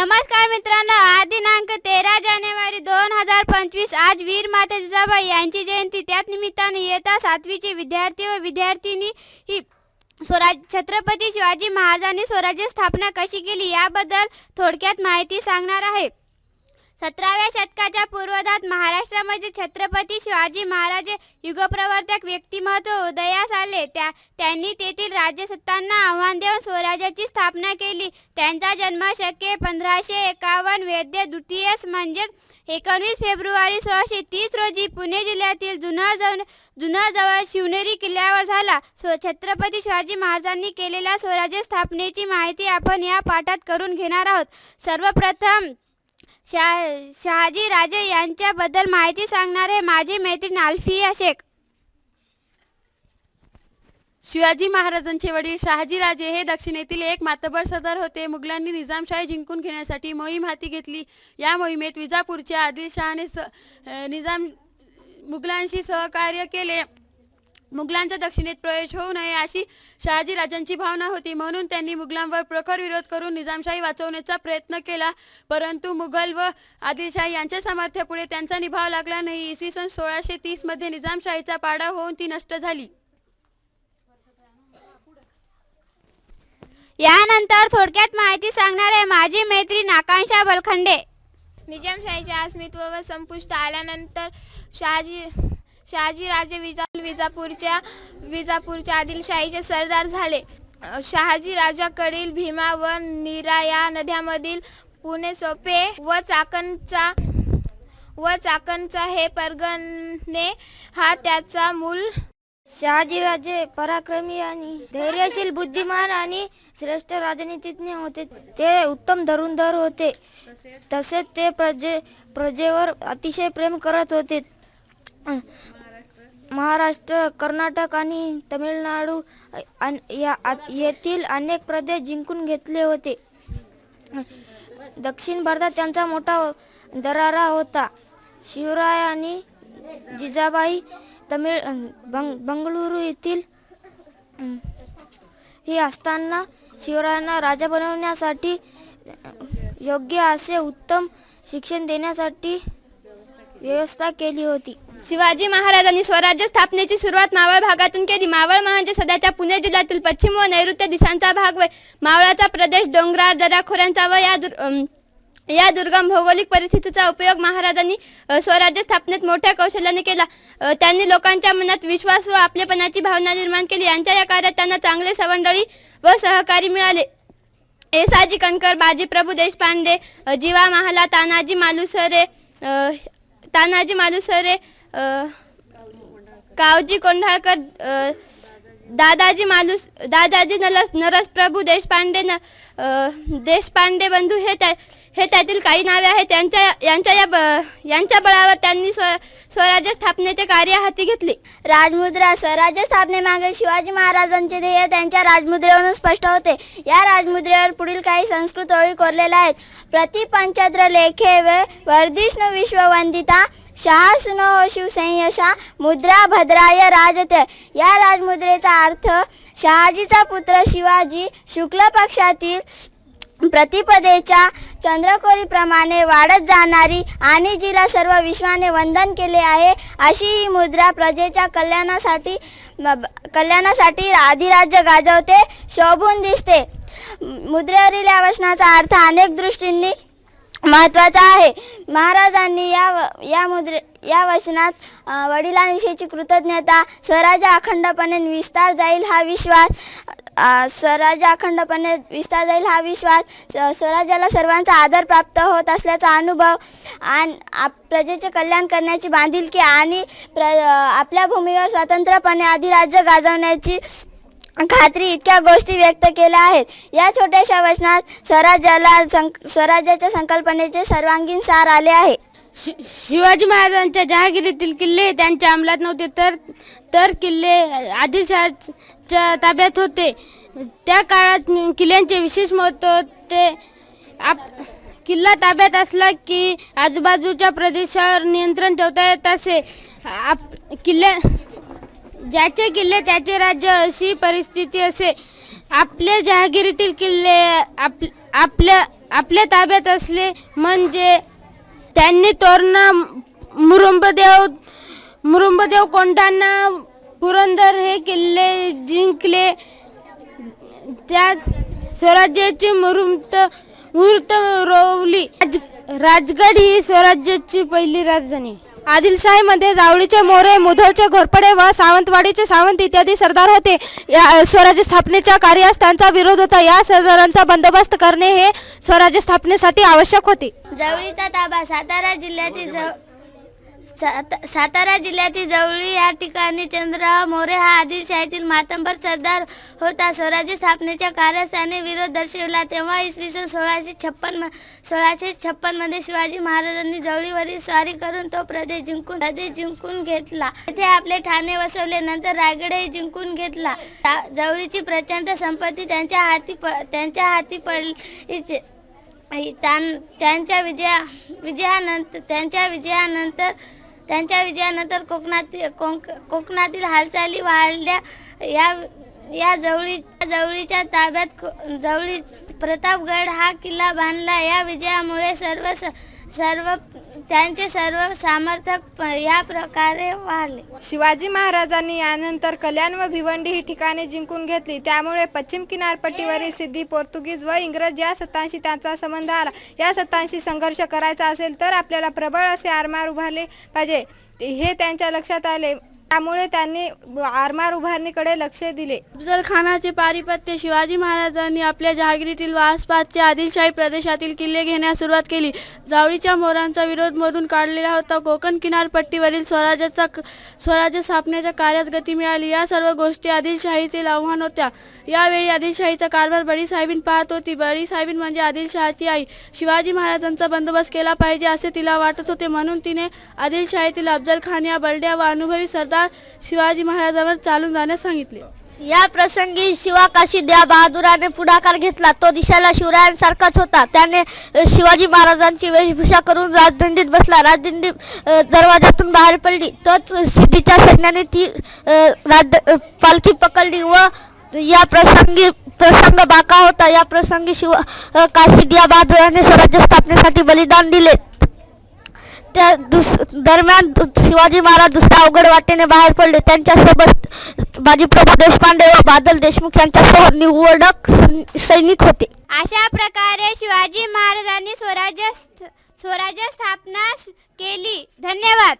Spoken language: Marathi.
नमस्कार मित्रांनो आज दिनांक तेरा जानेवारी दोन हजार पंचवीस आज वीर माता जिजाबाई यांची जयंती. त्याच निमित्ताने येता सातवीचे विद्यार्थी व विद्यार्थिनी ही स्वराज छत्रपती शिवाजी महाराजांनी स्वराज्य स्थापना कशी केली याबद्दल थोडक्यात माहिती सांगणार आहे. सतराव्या शतकाच्या पूर्वधात महाराष्ट्रामध्ये छत्रपती शिवाजी महाराज युगप्रवर्तक व्यक्तिमत्व उदयास आले. त्या त्यांनी तेथील राज्यसत्तांना आव्हान देऊन स्वराज्याची स्थापना केली. त्यांचा जन्म शके पंधराशे एकावन्न वैद्य द्वितीयस म्हणजेच एकोणवीस फेब्रुवारी सोळाशे तीस रोजी पुणे जिल्ह्यातील जुना जव जुनाजवळ शिवनेरी किल्ल्यावर झाला. स्व छत्रपती शिवाजी महाराजांनी केलेल्या स्वराज्य स्थापनेची माहिती आपण या पाठात करून घेणार आहोत. सर्वप्रथम शहा शहाजी राजे यांच्याबद्दल माहिती सांगणारे माझी मैत्रीण आल्फिया शेख. शिवाजी महाराजांचे वडील शहाजीराजे हे दक्षिणेतील एक मातबर सदर होते. मुघलांनी निजामशाही जिंकून घेण्यासाठी मोहीम हाती घेतली. या मोहिमेत विजापूरच्या आदिलशहाने स निजाम मुघलांशी सहकार्य केले. मुघलांचा दक्षिणेत प्रवेश होऊ नये अशी शहाजीराजांची भावना होती. म्हणून त्यांनी मुघलांवर प्रखर विरोध करून निजामशाही वाचवण्याचा प्रयत्न केला. परंतु मुघल व आदिलशाही यांच्या सामर्थ्यापुढे त्यांचा निभाव लागला नाही. इसवी सन सोळाशे तीसमध्ये निजामशाहीचा पाडा होऊन ती नष्ट झाली. यानंतर थोडक्यात माहिती सांगणारे माझी मैत्रीण आकांक्षा बलखंडे. निजामशाहीचे अस्मित्व व संपुष्ट आल्यानंतर शहाजी शहाजीराजे विजा विजापूरच्या विजापूरच्या आदिलशाहीचे सरदार झाले. शहाजी राजाकडील भीमा व नीरा या नद्यामधील पुणे सोपे व चाकणचा व चाकणचा हे परगणे हा त्याचा मूल शहाजीराजे पराक्रमी आणि धैर्यशील बुद्धिमान आणि श्रेष्ठ राजनीतिज्ञ होते. ते उत्तम धरुणधर होते. तसेच ते प्रजे प्रजेवर अतिशय प्रेम करत होते. महाराष्ट्र कर्नाटक आणि तमिळनाडू अन- या येथील अनेक प्रदेश जिंकून घेतले होते. दक्षिण भारतात त्यांचा मोठा दरारा होता. शिवराय आणि जिजाबाई तमिळ बंग बंगळुरू येथील हे असताना शिवरायांना राजा बनवण्यासाठी योग्य असे उत्तम शिक्षण देण्यासाठी व्यवस्था केली होती. शिवाजी महाराजांनी स्वराज्य स्थापनेची सुरुवात मावळ भागातून केली. मावळ म्हणजे सध्याच्या पुणे जिल्ह्यातील पश्चिम व नैऋत्य दिशांचा भाग व मावळाचा प्रदेश डोंगराळ दराखोऱ्यांचा व या दुर अम, या दुर्गम भौगोलिक परिस्थितीचा उपयोग महाराजांनी अ, स्वराज्य स्थापनेत मोठ्या कौशल्याने केला. अ, त्यांनी लोकांच्या मनात विश्वास व आपलेपणाची भावना निर्माण केली. यांच्या या कार्यात त्यांना चांगले सवंडळी व सहकारी मिळाले. एसाजी कणकर बाजीप्रभू देशपांडे अ, जीवा महाला तानाजी मालुसरे अ, तानाजी मालुसरे कावजी कोंढाळकर दादाजी मालूस दादाजी नलस नरसप्रभू देशपांडे न देशपांडे बंधू हे त्या हे त्यातील काही नावे आहेत. त्यांच्या यांच्या या ब यांच्या बळावर त्यांनी स्व स्वराज्य स्थापनेचे कार्य हाती घेतले. राजमुद्रा स्वराज्य स्थापनेमागे शिवाजी महाराजांचे ध्येय त्यांच्या राजमुद्रेवरून स्पष्ट होते. या राजमुद्रेवर पुढील काही संस्कृत ओळी कोरलेल्या आहेत. प्रतिपंचद्र लेखे व वर्धिष्णू विश्ववंदिता शहासुनो शिवसंयशा मुद्रा भद्राय राजते. या राजमुद्रेचा अर्थ शहाजीचा पुत्र शिवाजी शुक्ल पक्षातील प्रतिपदेच्या चंद्रकोरीप्रमाणे वाढत जाणारी आणि जिला सर्व विश्वाने वंदन केले आहे अशी ही मुद्रा प्रजेच्या कल्याणासाठी कल्याणासाठी आधिराज्य गाजवते शोभून दिसते. मुद्रेवरील या वचनाचा अर्थ अनेक दृष्टींनी महत्त्वाचा आहे. महाराजांनी या व- या मुद्रे या वचनात वडिलांविषयीची कृतज्ञता स्वराज्य अखंडपणे विस्तार जाईल हा विश्वास स्वराज्य अखंडपणे विस्तार जाईल हा विश्वास स्वराज्याला सर्वांचा आदर प्राप्त होत असल्याचा अनुभव आणि आप प्रजेचे कल्याण करण्याची बांधिलकी आणि प्र आपल्या भूमीवर स्वतंत्रपणे अधिराज्य गाजवण्याची खात्री इतक्या गोष्टी व्यक्त केल्या आहेत. या छोट्याशा वचनात स्वराज्याला संक स्वराज्याच्या संकल्पनेचे सर्वांगीण सार आले आहे. शि शिवाजी महाराजांच्या जहागिरीतील किल्ले त्यांच्या अंमलात नव्हते तर तर किल्ले आदिलशहाच्या ताब्यात होते. त्या काळात किल्ल्यांचे विशेष महत्त्व होते आप किल्ला ताब्यात असला की आजूबाजूच्या प्रदेशावर नियंत्रण ठेवता येत असे. आप किल्ल्या ज्याचे किल्ले त्याचे राज्य अशी परिस्थिती असे. आपल्या जहागिरीतील किल्ले आप आपल्या आपल्या ताब्यात असले म्हणजे त्यांनी तोरणा मुरुंबदेव मुरुंबदेव कोंढाणा पुरंदर हे किल्ले जिंकले. त्या स्वराज्याची मुहूर्त मुहूर्त रोवली. राज, राजगड ही स्वराज्याची पहिली राजधानी. आदिलशाहीमध्ये जावळीचे मोरे मुधोळचे घोरपडे व सावंतवाडीचे सावंत इत्यादी सरदार होते. या स्वराज्य स्थापनेच्या कार्यास त्यांचा विरोध होता. या सरदारांचा बंदोबस्त करणे हे स्वराज्य स्थापनेसाठी आवश्यक होते. जावळीचा ताबा सातारा जिल्ह्यातील जव सात- सातारा जिल्ह्यातील जवळी या ठिकाणी चंद्रराव मोरे हा आदिलशाहीतील मातंबर सरदार होता. स्वराज्य स्थापनेच्या कार्यस्थाने विरोध दर्शविला. तेव्हा इसवी सन सोळाशे छप्पन सोळाशे छप्पनमध्ये शिवाजी महाराजांनी जवळीवरील स्वारी करून तो प्रदेश जिंकून प्रदेश जिंकून घेतला. तेथे आपले ठाणे वसवले. नंतर रायगडही जिंकून घेतला. जवळीची प्रचंड संपत्ती त्यांच्या हाती प त्यांच्या हाती पडली. त्यां- त्यांच्या विजया विजयानंतर त्यांच्या विजयानंतर त्यांच्या विजयानंतर कोकणातील कोक कोकणातील हालचाली वाढल्या. या या जवळी जवळीच्या ताब्यात को- जवळी प्रतापगड हा किल्ला बांधला. या विजयामुळे सर्व स- सर्व त्यांचे सर्व सामर्थक प- या प्रकारे वाढले. शिवाजी महाराजांनी यानंतर कल्याण व भिवंडी ही ठिकाणे जिंकून घेतली. त्यामुळे पश्चिम किनारपट्टीवरील सिद्धी पोर्तुगीज व इंग्रज या सत्तांशी त्यांचा संबंध आला. या सत्तांशी संघर्ष करायचा असेल तर आपल्याला प्रबळ असे आरमार उभारले पाहिजे. हे त्यांच्या लक्षात आले. त्यामुळे त्यांनी आरमार उभारणीकडे लक्ष दिले. अफजल खानाचे पारिपत्य शिवाजी महाराजांनी आपल्या जहागिरीतील व आसपासच्या आदिलशाही प्रदेशातील किल्ले घेण्यास सुरुवात केली. जावळीच्या मोरांचा विरोध मधून काढलेला होता. कोकण किनारपट्टीवरील स्वराज्याचा स्वराज्य स्थापनेच्या कार्यास गती मिळाली. या सर्व गोष्टी आदिलशाहीचे आव्हान होत्या. यावेळी आदिलशाहीचा कारभार बडी साहेबीन पाहत होती. बडी साहेबीन म्हणजे आदिलशहाची आई. शिवाजी महाराजांचा बंदोबस्त केला पाहिजे असे तिला वाटत होते. म्हणून तिने आदिलशाहीतील अफजल खान या बलड्या व अनुभवी सरदार शिवाजी महाराजांवर चालून जाण्यास सांगितले. या प्रसंगी शिवा काशी द्या बहादुराने पुढाकार घेतला. तो दिशाला शिवरायांसारखाच होता. त्याने शिवाजी महाराजांची वेशभूषा करून राजदंडीत बसला. राजदंडी दरवाजातून बाहेर पडली. तोच सिद्धीच्या सैन्याने ती राज पालखी पकडली व या प्रसंगी प्रसंग बाका होता. या प्रसंगी शिव काशी दिया बहादुराने स्वराज्य स्थापनेसाठी बलिदान दिले. त्या दुस दरम्यान दु- शिवाजी महाराज दुसऱ्या अवघड वाटेने बाहेर पडले. त्यांच्यासोबत बाजीप्रभू देशपांडे व बादल देशमुख यांच्यासह निवडक सैनिक होते. अशा प्रकारे शिवाजी महाराजांनी स्वराज्य स्वराज्य स्थापना केली. धन्यवाद.